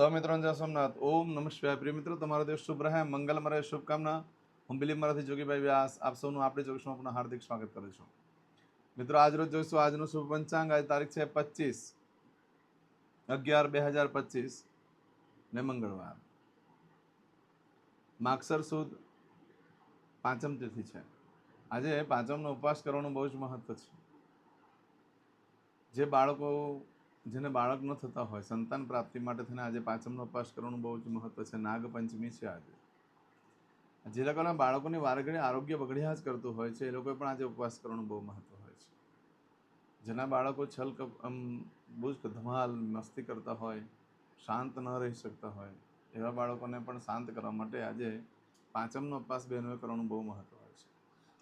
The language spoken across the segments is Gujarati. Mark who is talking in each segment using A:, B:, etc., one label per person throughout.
A: સૌમિત્રોને જય સોમનાથ. ઓમ નમઃ પ્રિય મિત્રો, તમારો દેશ શુભ રહે. મંગલમય શુભકામના. હું બિલીમરાથી જોગીભાઈ વ્યાસ. આપ સૌનું આપણી જોગીશમાં આપનું હાર્દિક સ્વાગત કરું છું. મિત્રો, આજ જોઈશું આજનું શુભ પંચાંગ. આજ તારીખ છે પચીસ અગિયાર બે હજાર પચીસ ને મંગળવાર. માગસર સુદ પાંચમ તિથિ છે. આજે પાંચમનો ઉપવાસ કરવાનું બહુ જ મહત્વ છે. જે બાળકો જેને બાળક ન થતા હોય, સંતાન પ્રાપ્તિ માટે થઈને આજે પાંચમનો ઉપવાસ કરવાનું બહુ જ મહત્વ છે. નાગપંચમી છે આજે. જે લોકોના બાળકોની વારઘડી આરોગ્ય બગડ્યા જ કરતું હોય છે, એ લોકોએ પણ આજે ઉપવાસ કરવાનું બહુ મહત્વ હોય છે. જેના બાળકો છલ આમ બહુ ધમાલ, મસ્તી કરતા હોય, શાંત ન રહી શકતા હોય, એવા બાળકોને પણ શાંત કરવા માટે આજે પાંચમનો ઉપવાસ બહેનોએ કરવાનું બહુ મહત્વ હોય છે.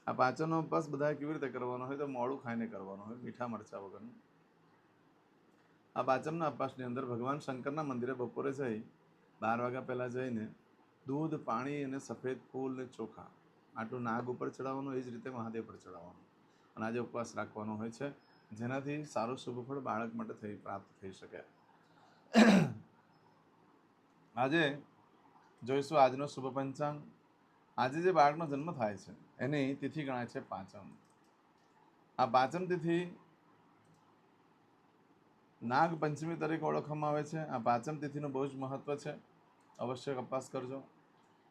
A: આ પાંચમનો ઉપવાસ બધાએ કેવી રીતે કરવાનો હોય તો મોડું ખાઈને કરવાનો હોય, મીઠા મરચાં વગરનું. આ પાંચમના ઉપવાસની અંદર ભગવાન શંકરના મંદિરે બપોરે જઈ બાર વાગ્યા પહેલાં જઈને દૂધ, પાણી અને સફેદ ફૂલ ને ચોખા, આટલું નાગ ઉપર ચડાવવાનું, એ જ રીતે મહાદેવ પર ચડાવવાનું. અને આજે ઉપવાસ રાખવાનો હોય છે, જેનાથી સારું શુભ ફળ બાળક માટે થઈ, પ્રાપ્ત થઈ શકે. આજે જોઈશું આજનો શુભ પંચાંગ. આજે જે બાળકનો જન્મ થાય છે, એની તિથિ ગણાય છે પાંચમ. આ પાંચમ તિથિ નાગ પંચમી તરીકે ઓળખવામાં આવે છે. આ પાંચમ તિથિનું બહુ જ મહત્વ છે. અવશ્ય કપાસ કરજો.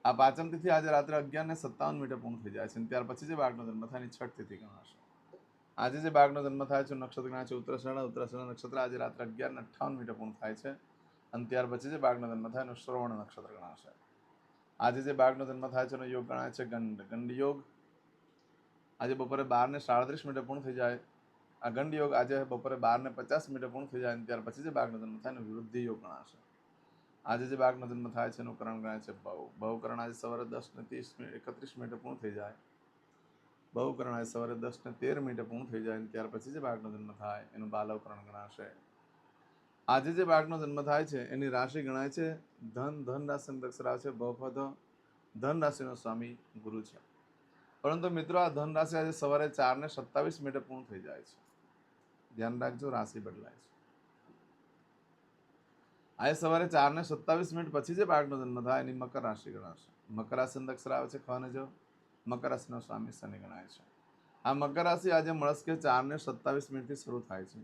A: આ પાંચમ તિથિ આજે રાત્રે અગિયાર ને સત્તાવન મિનિટે પૂર્ણ થઈ જાય છે ત્યાર પછી જે બાળકનો જન્મ થાય એની છઠ તિથિ ગણાશે. આજે જે બાળકનો જન્મ થાય છે નક્ષત્ર ગણાય છે ઉત્તરાષાઢ ઉત્તરાષાઢ નક્ષત્ર આજે રાત્રે અગિયાર ને અઠ્ઠાવન મિનિટે પૂર્ણ થાય છે અને ત્યાર પછી જે બાળકનો જન્મ થાય એનું શ્રવણ નક્ષત્ર ગણાશે. આજે જે બાળકનો જન્મ થાય છે, એનો યોગ ગણાય છે ગંડ. ગંડ યોગ આજે બપોરે બાર ને સાડત્રીસ મિનિટે પૂર્ણ થઈ જાય. આ યોગ આજે બપોરે બાર ને પચાસ મિનિટે પૂર્ણ થઈ જાય અને ત્યાર પછી જે બાઘનો જન્મ થાય એનો વૃદ્ધિ યોગ ગણાશે. આજે જે બાઘનો જન્મ થાય છે એનું કરણ ગણાય છે બહુ. બહુકરણ આજે સવારે દસ ને ત્રીસ મિનિટ એકત્રીસ મિનિટે પૂર્ણ થઈ જાય. બહુકરણ આજે સવારે દસ ને તેર મિનિટે પૂર્ણ થઈ જાય ત્યાર પછી જે બાળકનો જન્મ થાય એનું બાલવકરણ ગણાશે. આજે જે બાળકનો જન્મ થાય છે એની રાશિ ગણાય છે ધન ધન રાશિ દક્ષરા છે બહુપદ, ધન રાશિનો સ્વામી ગુરુ છે. પરંતુ મિત્રો, આ ધન રાશિ આજે સવારે ચાર ને સત્તાવીસ મિનિટે પૂર્ણ થઈ જાય છે. ધ્યાન રાખજો, રાશિ બદલાય છે. આજે સવારે ચાર ને સત્તાવીસ મિનિટ પછી જે બાળકનો જન્મ થાય, એની મકર રાશિ ગણાશે. મકર રાશિ અક્ષર આવે છે ખવાને જો? મકર રાશિનો સ્વામી શનિ ગણાય છે. આ મકર રાશિ આજે મળસ્કે ચાર ને સત્તાવીસ મિનિટથી શરૂ થાય છે.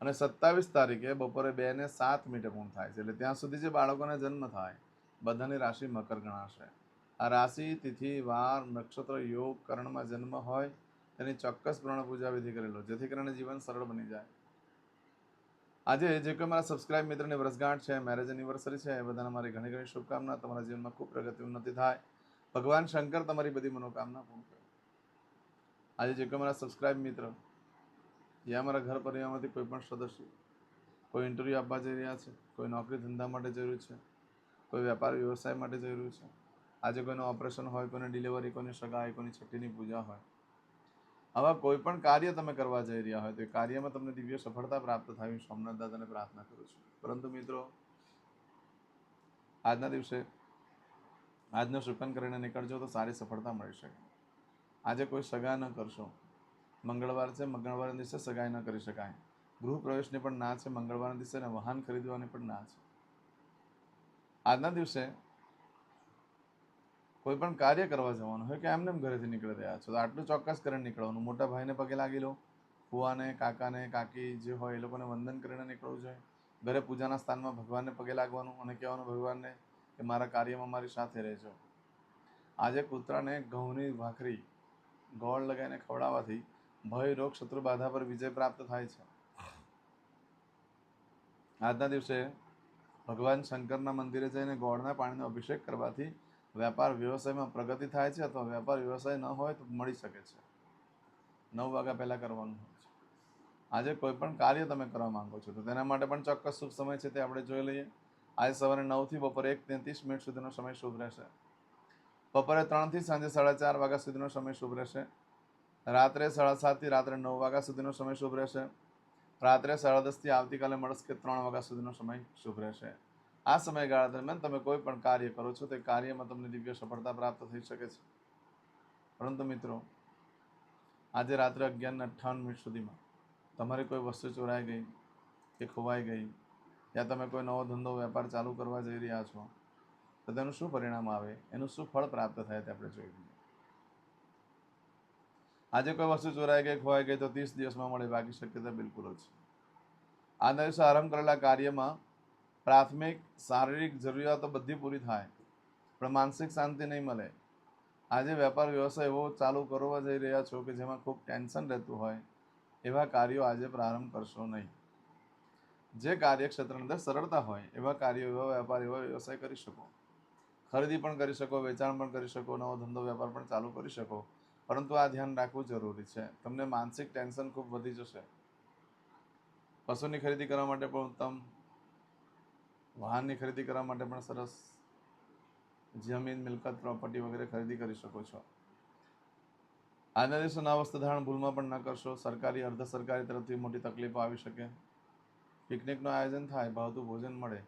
A: અને સત્તાવીસ તારીખે બપોરે બે ને સાત મિનિટે પૂર્ણ થાય છે. એટલે ત્યાં સુધી જે બાળકોને જન્મ થાય, બધાની રાશિ મકર ગણાશે. આ રાશિ, તિથિ, વાર, નક્ષત્ર, યોગ, કરણમાં જન્મ હોય તેની ચોક્કસ પ્રમાણે પૂજા વિધિ કરેલો, જેથી કરીને જીવન સરળ બની જાય. આજે જે કોઈ મારા સબસ્ક્રાઇબ મિત્રની વર્ષગાંઠ છે મેરેજ એનિવર્સરી છે, એ બધાને મારી ઘણી ઘણી શુભકામના. તમારા જીવનમાં ખૂબ પ્રગતિ ઉન્નતિ થાય. ભગવાન શંકર તમારી બધી મનોકામના પૂર્ણ કરે. આજે જે કોઈ મારા સબસ્ક્રાઇબ મિત્ર યા મારા ઘર પરિવારમાંથી કોઈ પણ સદસ્ય કોઈ ઇન્ટરવ્યૂ આપવા જઈ રહ્યા છે, કોઈ નોકરી ધંધા માટે જરૂર છે, કોઈ વેપાર વ્યવસાય માટે જરૂર છે, આજે કોઈનું ઓપરેશન હોય, કોઈને ડિલિવરી કોઈની સગાઈ કોઈની છઠ્ઠીની પૂજા હોય આવા કોઈ પણ કાર્ય તમે કરવા જઈ રહ્યા હોય તો એ કાર્યમાં તમને દિવ્ય સફળતા પ્રાપ્ત થાય સોમનાથ દાદાને પ્રાર્થના કરું છું. પરંતુ મિત્રો, આજના દિવસે આજનો શુકન કરીને નીકળજો તો સારી સફળતા મળી શકે. આજે કોઈ સગા ન કરશો. મંગળવાર છે, મંગળવારના દિવસે સગાઈ ન કરી શકાય. ગૃહ પ્રવેશની પણ ના છે, મંગળવારના દિવસે વાહન ખરીદવાની પણ ના છે. આજના દિવસે કોઈ પણ કાર્ય કરવા જવાનું હોય કે એમને એમ ઘરેથી નીકળી રહ્યા છો, તો આટલું ચોક્કસ કરીને નીકળવાનું. મોટા ભાઈને પગે લાગી લો. ફુવાને, કાકાને, કાકી જે હોય એ લોકોને વંદન કરીને નીકળવું જોઈએ. ઘરે પૂજાના સ્થાનમાં ભગવાનને પગે લાગવાનું અને કહેવાનું ભગવાનને કે મારા કાર્યમાં મારી સાથે રહેજો. આજે કૂતરાને ઘઉંની ભાખરી ગોળ લગાવીને ખવડાવવાથી ભય, રોગ, શત્રુ બાધા પર વિજય પ્રાપ્ત થાય છે. આજના દિવસે ભગવાન શંકરના મંદિરે જઈને ગોળના પાણીનો અભિષેક કરવાથી વેપાર વ્યવસાયમાં પ્રગતિ થાય છે અથવા વેપાર વ્યવસાય ન હોય તો મળી શકે છે. નવ વાગ્યા પહેલાં કરવાનું હોય છે. આજે કોઈ પણ કાર્ય તમે કરવા માંગો છો, તો તેના માટે પણ ચોક્કસ શુભ સમય છે તે આપણે જોઈ લઈએ. આજે સવારે નવથી બપોરે એક તેત્રીસ મિનિટ સુધીનો સમય શુભ રહેશે. બપોરે ત્રણથી સાંજે સાડા ચાર વાગ્યા સુધીનો સમય શુભ રહેશે. રાત્રે સાડા સાતથી રાત્રે નવ વાગ્યા સુધીનો સમય શુભ રહેશે. રાત્રે સાડા દસથી આવતીકાલે મળસ્કે ત્રણ વાગ્યા સુધીનો સમય શુભ રહેશે. આ સમયગાળા દરમિયાન તમે કોઈ પણ કાર્ય કરો છો, તે કાર્યમાં તમને દિવ્ય સફળતા પ્રાપ્ત થઈ શકે છે. પરંતુ મિત્રો, આજે રાત્રે અગિયારના અઠ્ઠાવન મિનિટ સુધીમાં તમારી કોઈ વસ્તુ ચોરાઈ ગઈ કે ખોવાઈ ગઈ યા તમે કોઈ નવો ધંધો, વેપાર ચાલુ કરવા જઈ રહ્યા છો, તો તેનું શું પરિણામ આવે? એનું શું ફળ પ્રાપ્ત થાય તે આપણે જોઈ લઈએ. આજે કોઈ વસ્તુ ચોરાઈ ગઈ, ખોવાઈ ગઈ તો ત્રીસ દિવસમાં મળે, બાકી શક્યતા બિલકુલ જ આજના દિવસે આરંભ કરેલા કાર્યમાં પ્રાથમિક, શારીરિક જરૂરિયાતો બધી પૂરી થાય, પણ માનસિક શાંતિ નહીં મળે. આજે વેપાર વ્યવસાય એવો ચાલુ કરવા જઈ રહ્યા છો કે જેમાં ખૂબ ટેન્શન રહેતું હોય, એવા કાર્યો આજે પ્રારંભ કરશો નહીં. જે કાર્યક્ષેત્રની અંદર સરળતા હોય, એવા કાર્યો, એવા વેપાર, એવા વ્યવસાય કરી શકો. ખરીદી પણ કરી શકો, વેચાણ પણ કરી શકો, નવો ધંધો, વેપાર પણ ચાલુ કરી શકો. પરંતુ આ ધ્યાન રાખવું જરૂરી છે. તમને માનસિક ટેન્શન ખૂબ વધી જશે. પશુની ખરીદી કરવા માટે પણ ઉત્તમ વાહનની ખરીદી કરવા માટે પણ સરસ જમીન, મિલકત પ્રોપર્ટી વગેરે ખરીદી કરી શકો છો. દિવસે નવા ધારણ ભૂલમાં પણ ન કરશો. સરકારી, અર્ધ સરકારી તરફથી મોટી તકલીફો આવી શકે. પિકનિકનું આયોજન થાય, ભાવતું ભોજન મળે,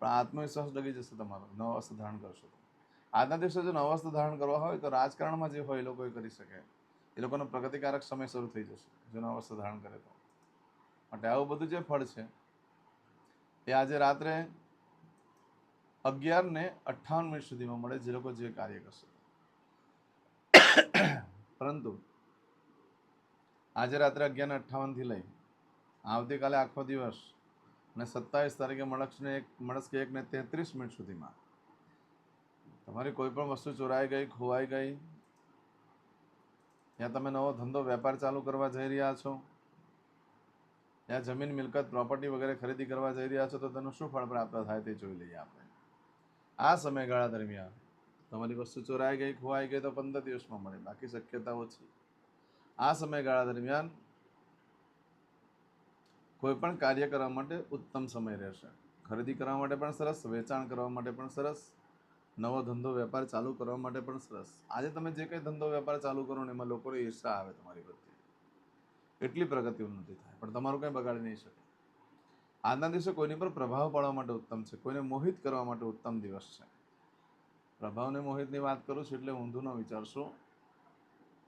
A: પણ આત્મવિશ્વાસ ડગી જશે તમારો. નવા વસ્ત્ર ધારણ કરશો આજના દિવસે જો નવા વસ્ત્ર ધારણ કરવા હોય તો રાજકારણમાં જે હોય એ લોકો કરી શકે. એ લોકોનો પ્રગતિકારક સમય શરૂ થઈ જશે, જો વસ્ત્ર ધારણ કરે તો. માટે આવું બધું જે ફળ છે, એ આજે રાત્રે અગિયાર ને અઠ્ઠાવન મિનિટ સુધીમાં મળે જે લોકો જે કાર્ય કરશે. પરંતુ આજે રાત્રે અગિયાર ને અઠ્ઠાવનથી લઈ આવતીકાલે આખો દિવસ અને સત્તાવીસ તારીખે મળક્ષને એક, મળસ્કે એક ને તેત્રીસ મિનિટ સુધીમાં તમારી કોઈ પણ વસ્તુ ચોરાઈ ગઈ, ખોવાઈ ગઈ યા તમે નવો ધંધો, વેપાર ચાલુ કરવા જઈ રહ્યા છો યા જમીન, મિલકત પ્રોપર્ટી વગેરે ખરીદી કરવા જઈ રહ્યા છો તો તેનું શું ફળ પ્રાપ્ત થાય તે જોઈ લઈએ આપણે. આ સમયગાળા દરમિયાન તમારી વસ્તુ ચોરાઈ ગઈ, ખોવાઈ ગઈ, તો પંદર દિવસમાં મળે. બાકી શક્યતા ઓછી આ સમયગાળા દરમિયાન કોઈપણ કાર્ય કરવા માટે ઉત્તમ સમય રહેશે. ખરીદી કરવા માટે પણ સરસ, વેચાણ કરવા માટે પણ સરસ, નવો ધંધો, વેપાર ચાલુ કરવા માટે પણ સરસ. આજે તમે જે કંઈ ધંધો, વેપાર ચાલુ કરો ને એમાં લોકોને ઈર્ષા આવે તમારી પ્રત્યે. એટલી પ્રગતિ ઉન્નતિ થાય. પણ તમારું કંઈ બગાડી નહીં શકે. આજના દિવસે કોઈની પર પ્રભાવ પાડવા માટે ઉત્તમ છે, કોઈને મોહિત કરવા માટે ઉત્તમ દિવસ છે. પ્રભાવને મોહિતની વાત કરું છું એટલે ઊંધું ન વિચારશો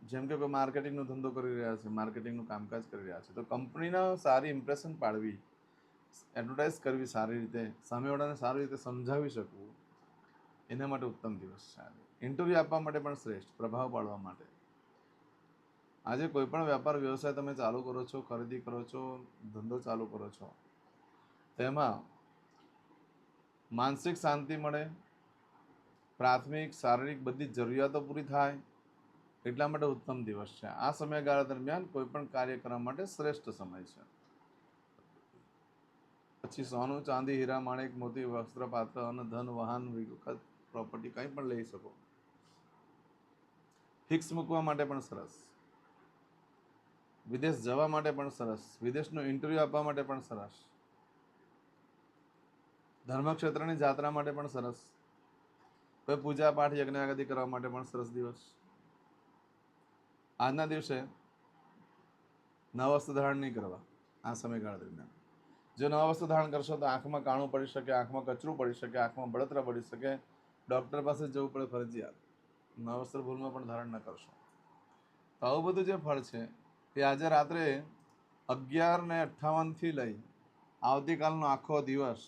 A: જેમ કે કોઈ માર્કેટિંગનો ધંધો કરી રહ્યા છે, માર્કેટિંગનું કામકાજ કરી રહ્યા છે, તો કંપનીના સારી ઇમ્પ્રેશન પાડવી એડવર્ટાઇઝ કરવી સારી રીતે, સામેવાળાને સારી રીતે સમજાવી શકવું, એના માટે ઉત્તમ દિવસ છે આજે. ઇન્ટરવ્યૂ આપવા માટે પણ શ્રેષ્ઠ, પ્રભાવ પાડવા માટે. આજે કોઈપણ વ્યાપાર વ્યવસાય તમે ચાલુ કરો છો, ખરીદી કરો છો, ધંધો ચાલુ કરો છો તેમાં માનસિક શાંતિ મળે, પ્રાથમિક, શારીરિક બધી જરૂરિયાતો પૂરી થાય, એટલા માટે ઉત્તમ દિવસ છે. આ સમયગાળા દરમિયાન કોઈપણ કાર્ય કરવા માટે શ્રેષ્ઠ સમય છે. પછી સોનું, ચાંદી, હીરા, માણેક, મોતી, વસ્ત્ર, પાત્ર અને ધન, વાહન વખત પ્રોપર્ટી કંઈ પણ લઈ શકો. ફિક્સ મૂકવા માટે પણ સરસ. વિદેશ જવા માટે પણ સરસ. વિદેશનો ઇન્ટરવ્યૂ આપવા માટે પણ સરસ. ધર્મક્ષેત્રની જાત્રા માટે પણ સરસ. કોઈ પૂજા પાઠ યજ્ઞાગતિ કરવા માટે પણ સરસ દિવસ. આજના દિવસે નવા વસ્ત્ર ધારણ નહીં કરવા આ સમયગાળા દરમિયાન. જો નવા વસ્ત્ર ધારણ કરશો તો આંખમાં કાણું પડી શકે, આંખમાં કચરું પડી શકે, આંખમાં બળતરા પડી શકે. ડૉક્ટર પાસે જવું પડે ફરજિયાત. નવા વસ્ત્ર ભૂલમાં પણ ધારણ ન કરશો. તો આવું બધું જે ફળ છે એ આજે રાત્રે અગિયાર ને અઠ્ઠાવનથી લઈ આવતીકાલનો આખો દિવસ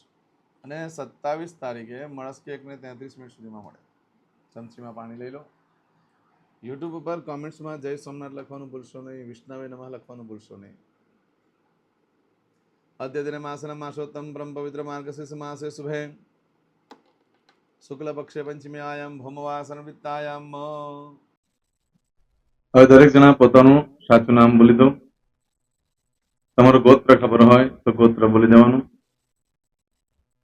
A: અને સત્તાવીસ તારીખે મળસ્કે એકને તેત્રીસ મિનિટ સુધીમાં મળે. ચમચીમાં પાણી લઈ લો. યુટ્યુબ ઉપર કોમેન્ટ્સમાં જય સોમનાથ લખવાનું ભૂલશો નહીં, વિષ્ણવે નમઃ લખવાનું ભૂલશો નહીં. અદ્યતને માસન માસોત્તમ બ્રહ્મ પવિત્ર માર્ગશીર્ષ માસે શુભે. શુક્લ પક્ષે પંચમીયાયામ ભૌમવાસન વિત્તાયામ.
B: હવે દરેક જણા પોતાનું સાચું નામ બોલી દો. તમારું ગોત્ર ખબર હોય તો ગોત્ર બોલી દેવાનું.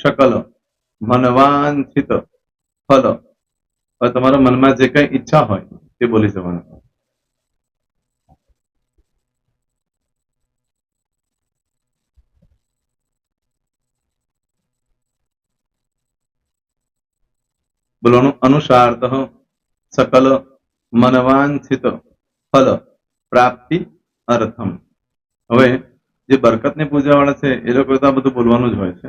B: શકલ. મનવાંછિત ફલ. હવે તમારા મનમાં જે કઈ ઈચ્છા હોય તે બોલી જવાનું. બોલવાનું અનુસારત સકલ મનવાંછિત ફલ. પ્રાપ્તિ અર્થમ. હવે જે બરકતની પૂજા વાળા છે, એ લોકો તો આ બધું બોલવાનું જ હોય છે.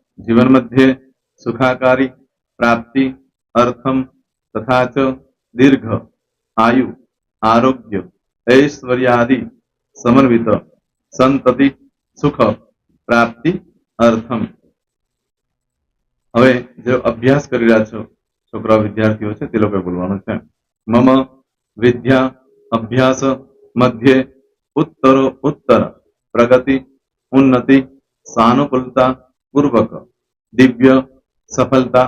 B: જીવન મધ્ય સુખાકારી પ્રાપ્તિ અર્થમ તથા ચ દીર્ઘ આયુ આરોગ્ય ઐશ્વર્યાદિ સમન્વિત સંતતિ સુખ પ્રાપ્તિ અર્થમ હવે જે અભ્યાસ કરી રહ્યા છો, છોકરા વિદ્યાર્થીઓ છે, તે લોકોએ બોલવાનું છે. મમ વિદ્યા અભ્યાસ મધ્યે ઉત્તરો ઉત્તર પ્રગતિ, ઉન્નતિ, સાનુકૂળતા, પૂર્વક. દિવ્ય સફળતા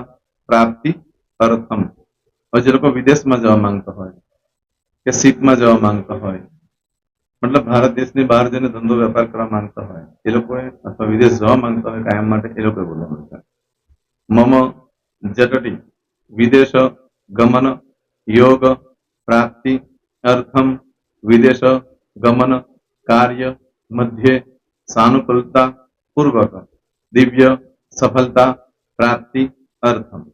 B: પ્રાપ્તિ અર્થમ હવે જે લોકો વિદેશમાં જવા માંગતા હોય કે શીપમાં જવા માંગતા હોય મતલબ ભારત દેશની બહાર જઈને ધંધો વેપાર કરવા માંગતા હોય એ લોકોએ અથવા વિદેશ જવા માંગતા હોય કાયમ માટે એ લોકોએ બોલવાનું છે મમ જટટી વિદેશ ગમન યોગ પ્રાપ્તિ અર્થમ વિદેશ ગમન કાર્ય મધ્યે સાનુકૂલતા પૂર્વક દિવ્ય સફળતા, પ્રાપ્તિ, અર્થમ.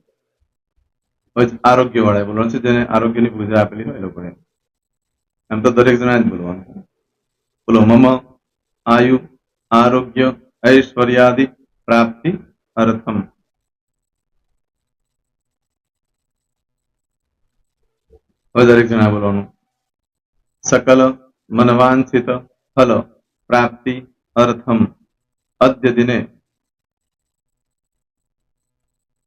B: આરોગ્ય વાળા બોલવાનું છે, જેને આરોગ્યની પૂજા આપેલી હોય લોકોએ એમ તો દરેક જણા જ બોલવાનું બોલો, મમ, આયુ, આરોગ્ય, ઐશ્વર્યાદિ, પ્રાપ્તિ, અર્થમ. હવે દરેક જણા બોલવાનું. સકલ, મનવાંછિત, ફલ, પ્રાપ્તિ, અર્થમ. અદ્ય દિને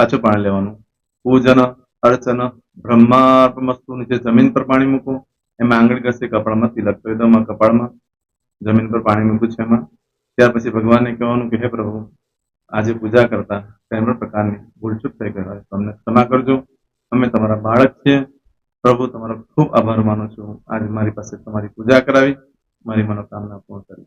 B: પાછું પાણી લેવાનું. પૂજન, અર્ચન બ્રહ્માર્પમસ્તુ નીચે જમીન પર પાણી મૂકો એમાં આંગળી ઘસે, કપાળમાં તિલક કરી દો કપાળમાં. જમીન પર પાણી મૂકું છે એમાં. ત્યાર પછી ભગવાનને કહેવાનું કે, હે પ્રભુ, આજે પૂજા કરતા કોઈ પ્રકારની ભૂલચૂક થઈ ગઈ હોય. તમને ક્ષમા કરજો. અમે તમારા બાળક છીએ. પ્રભુ, તમારો ખૂબ આભાર માનું છું. આજે મારી પાસે તમારી પૂજા કરાવી. મારી મનોકામના પૂર્ણ કરી.